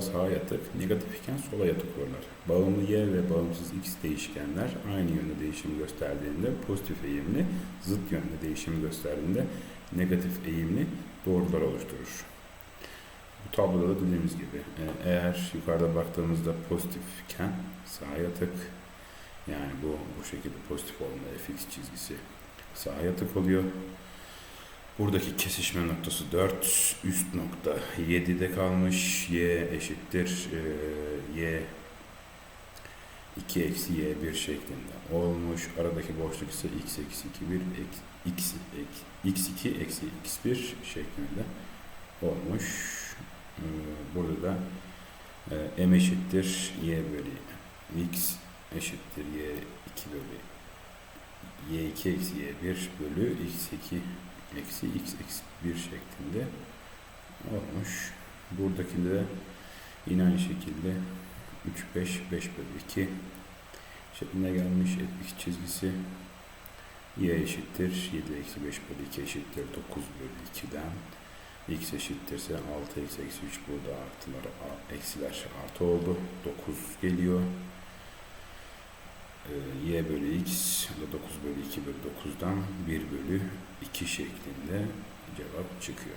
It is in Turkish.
sağa yatık, negatif iken sola yatık olurlar. Bağımlı y ve bağımsız x değişkenler aynı yönde değişim gösterdiğinde pozitif eğimli, zıt yönde değişim gösterdiğinde negatif eğimli doğrular oluşturur. Bu tabloda da dediğimiz gibi e, eğer yukarıda baktığımızda pozitifken sağa yatık yani bu bu şekilde pozitif olduğunda fx çizgisi sağa yatık oluyor. Buradaki kesişme noktası 4, üst nokta 7'de kalmış. Y eşittir e, y 2 eksi y1 şeklinde olmuş. Aradaki boşluk ise x eksi 2 1 x, x2 eksi x1 şeklinde olmuş. E, burada da e, m eşittir y bölü x eşittir y2 bölü y2 eksi y1 bölü x2 eksi x eksi 1 şeklinde olmuş. Buradakinde de yine aynı şekilde 3 5 5 bölü 2 şeklinde gelmiş. X çizgisi y eşittir. 7 eksi 5 bölü 2 eşittir. 9 bölü 2'den x eşittirse 6 eksi eksi 3 burada artılar a- eksiler artı oldu. 9 geliyor y bölü x o da 9 bölü 2 bölü 9'dan 1 bölü 2 şeklinde cevap çıkıyor.